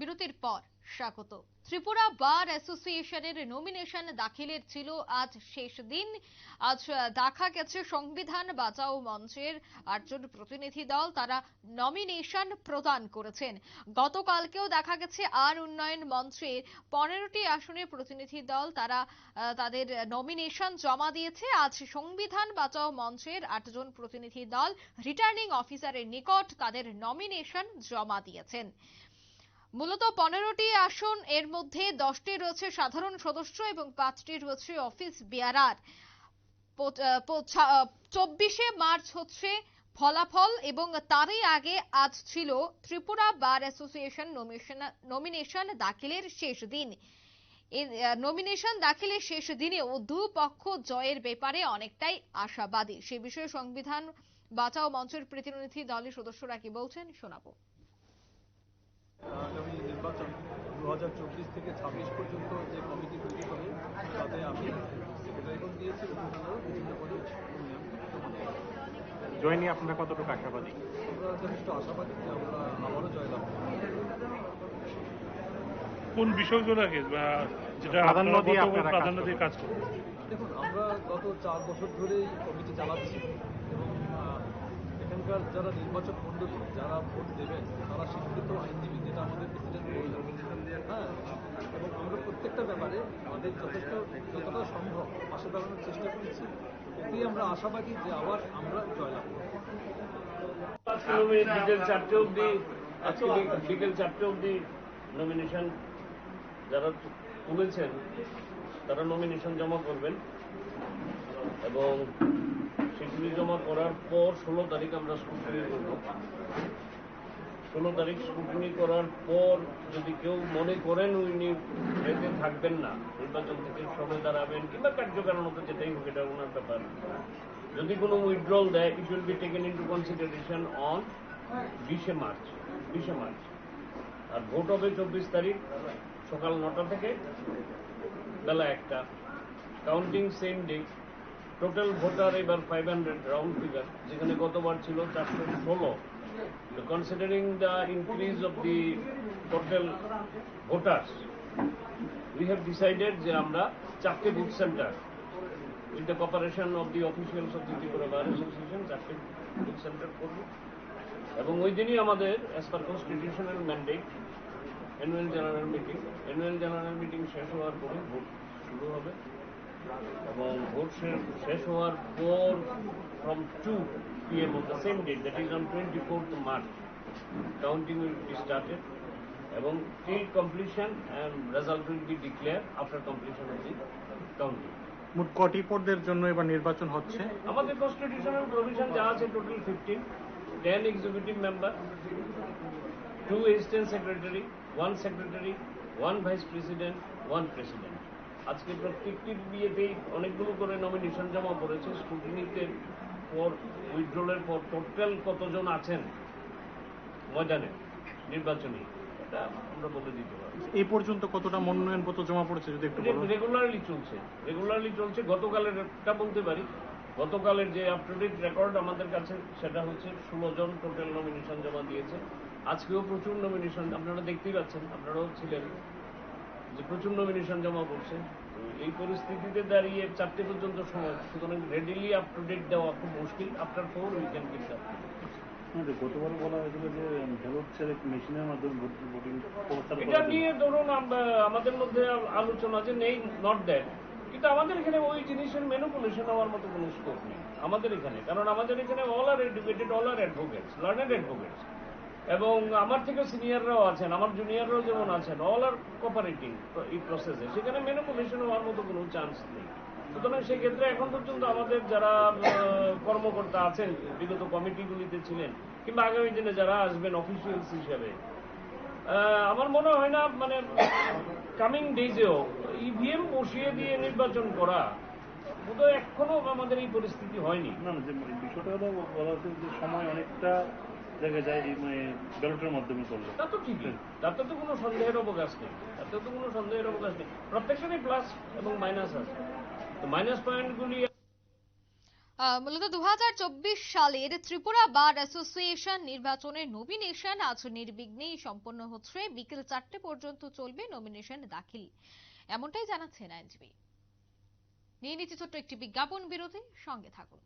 বিরতির পর স্বাগত। ত্রিপুরা বার অ্যাসোসিয়েশনের নমিনেশন দাখিলের ছিল আজ শেষ দিন। আজ দেখা গেছে সংবিধান বাঁচাও মঞ্চের আটজন প্রতিনিধি দল তারা নমিনেশন প্রদান করেছেন। গতকালকেও দেখা গেছে আর উন্নয়ন মঞ্চের পনেরোটি আসনের প্রতিনিধি দল তারা তাদের নমিনেশন জমা দিয়েছে। আজ সংবিধান বাঁচাও মঞ্চের আটজন প্রতিনিধি দল রিটার্নিং অফিসারের নিকট তাদের নমিনেশন জমা দিয়েছেন। মূলত পনেরোটি আসন, এর মধ্যে দশটি রয়েছে সাধারণ সদস্য এবং পাঁচটি রয়েছে অফিস বেয়ারার চব্বিশে মার্চ হচ্ছে ফলাফল এবং তারই আগে আজ ছিল ত্রিপুরা বার অ্যাসোসিয়েশন নমিনেশন দাখিলের শেষ দিন। নমিনেশন দাখিলের শেষ দিনেও দুপক্ষ জয়ের ব্যাপারে অনেকটাই আশাবাদী। সে বিষয়ে সংবিধান বাঁচাও মঞ্চের প্রতিনিধি দলের সদস্যরা কি বলছেন শোনাবো। আগামী নির্বাচন দু হাজার চব্বিশ থেকে ছাব্বিশ পর্যন্ত যে কমিটি তৈরি করে তাতে আমি সেক্রেটারি দিয়েছি এবং অন্যান্যরা বিভিন্ন পদে জয় নিয়ে আপনারা কতটুকু আশাবাদী? আমরা যথেষ্ট আশাবাদী যে আমরা আবারও জয়লাভ কোন বিষয়গুলোকে বা যেটা প্রাধান্য দিয়ে কাজ প্রাধান্য দিয়ে কাজ করবেন। দেখুন আমরা গত চার বছর ধরেই কমিটি চালাচ্ছি এবং আহ, এখানকার যারা নির্বাচন মণ্ডলী যারা ভোট দেবেন আইনজীবী যেটা আমাদের প্রেসিডেন্ট হ্যাঁ এবং আমরা প্রত্যেকটা ব্যাপারে আমাদের যথেষ্ট যতটা সম্ভব পাশে দাঁড়ানোর চেষ্টা করেছি। এতেই আমরা আশাবাদী যে আবার আমরা জয়লাভ করব। বিকেল চারটে অবধি আজকে বিকেল চারটে অবধি নমিনেশন যারা তুলেছেন তারা নমিনেশন জমা করবেন। এবং সেগুলি জমা করার পর ষোলো তারিখ আমরা স্ক্রুটিনি করব। ষোলো তারিখ স্ক্রুটিনি করার পর যদি কেউ মনে করেন উনি এতে থাকবেন না, নির্বাচন থেকে সরে দাঁড়াবেন কিংবা কার্যকারণতা যেটাই হোক, এটা ওনার ব্যাপার। যদি কোনো উইথড্রল দেয় it will be taken into consideration on বিশে মার্চ বিশে মার্চ। আর ভোট হবে চব্বিশ তারিখ সকাল নটা থেকে বেলা একটা। Counting same day total voter এবার ফাইভ হান্ড্রেড রাউন্ড ফিগার যেখানে গতবার ছিল চারশো ষোলো। Considering the increase of the total voters we have decided যে আমরা চারটে booth centre with the cooperation of the officials of the Tripura Bar Association, চারটে বুথ সেন্টার করব। এবং ওই দিনই আমাদের as per constitutional mandate annual general meeting annual general meeting শেষ হওয়ার পরে ভোট শুরু হবে। এবং ভোট শেষ হওয়ার পর from to on the same date that is on twenty fourth March counting will be started এবং till completion and result will be declare after completion of the counting মোট কটি পদের জন্য এবার নির্বাচন হচ্ছে? আমাদের কনস্টিটিউশনাল প্রভিশন যা আছে total fifteen ten executive member two assistant secretary one secretary one vice president one president আজকে প্রত্যেকটি বিয়েতেই অনেকগুলো করে নমিনেশন জমা পড়েছে স্কুটিনিতে পর উইথড্রলের পর টোটাল কতজন আছেন? ময়দানে নির্বাচনী। এটা আমরা বলে দিতে পারি। এই পর্যন্ত কতটা জমা পড়েছে যদি একটু রেগুলারলি চলছে। রেগুলারলি চলছে গতকালের একটা বলতে পারি। গতকালের যে আপ টু ডেট রেকর্ড আমাদের কাছে সেটা হচ্ছে ষোলো জন টোটাল নমিনেশন জমা দিয়েছে। আজকেও প্রচুর নমিনেশন আপনারা দেখতেই পাচ্ছেন আপনারাও ছিলেন যে প্রচুর নমিনেশন জমা পড়ছে। এই পরিস্থিতিতে দাঁড়িয়ে চারটে পর্যন্ত সময় সুতরাং রেডিলি আপ টু ডেট দেওয়া খুব মুশকিল। After four we can give গতবার বলা হয়েছিল যে ব্যালট মেশিনের মাধ্যমে ভোটিং এটা নিয়ে ধরুন আম- আমাদের মধ্যে আলোচনা যে নেই নট দ্যাট কিন্তু আমাদের এখানে ওই জিনিসের ম্যানুপুলেশন হওয়ার মতো কোনো স্কোপ নেই। আমাদের এখানে কারণ আমাদের এখানে all are educated all are advocates learned advocates এবং আমার থেকে সিনিয়ররাও আছেন, আমার জুনিয়ররাও যেমন আছেন অল আর কোপারেটিং এই প্রসেসে সেখানে ম্যানুপুলেশন হওয়ার মতো কোনো চান্স নেই। সুতরাং সেক্ষেত্রে এখন পর্যন্ত আমাদের যারা কর্মকর্তা আছেন, বিগত কমিটিগুলিতে ছিলেন, কিংবা আগামী দিনে যারা আসবেন অফিসিয়ালস হিসেবে আমার মনে হয় না মানে কামিং ডেজেও ইভিএম বসিয়ে দিয়ে নির্বাচন করা, বোধহয় এখনও আমাদের এই পরিস্থিতি হয়নি। না বিষয়টা হলো, বলা হচ্ছে যে সময় অনেকটা জায়গায় যায় মানে ব্যালটের মাধ্যমে করলে। তা তো ঠিকই তাতে তো কোনো সন্দেহের অবকাশ নেই। তাতে তো কোনো সন্দেহের অবকাশ নেই। প্রত্যেকটারই প্লাস এবং মাইনাস আছে। তো মাইনাস পয়েন্টগুলি মূলত দু সালের ত্রিপুরা বার অ্যাসোসিয়েশন নির্বাচনের নমিনেশন আজ নির্বিঘ্নেই সম্পন্ন হচ্ছে। বিকেল চারটে পর্যন্ত চলবে নমিনেশন দাখিল। এমনটাই জানাচ্ছেন আইনজীবী। নিয়ে নিচ্ছি ছোট্ট একটি বিজ্ঞাপন বিরতি। সঙ্গে থাকুন।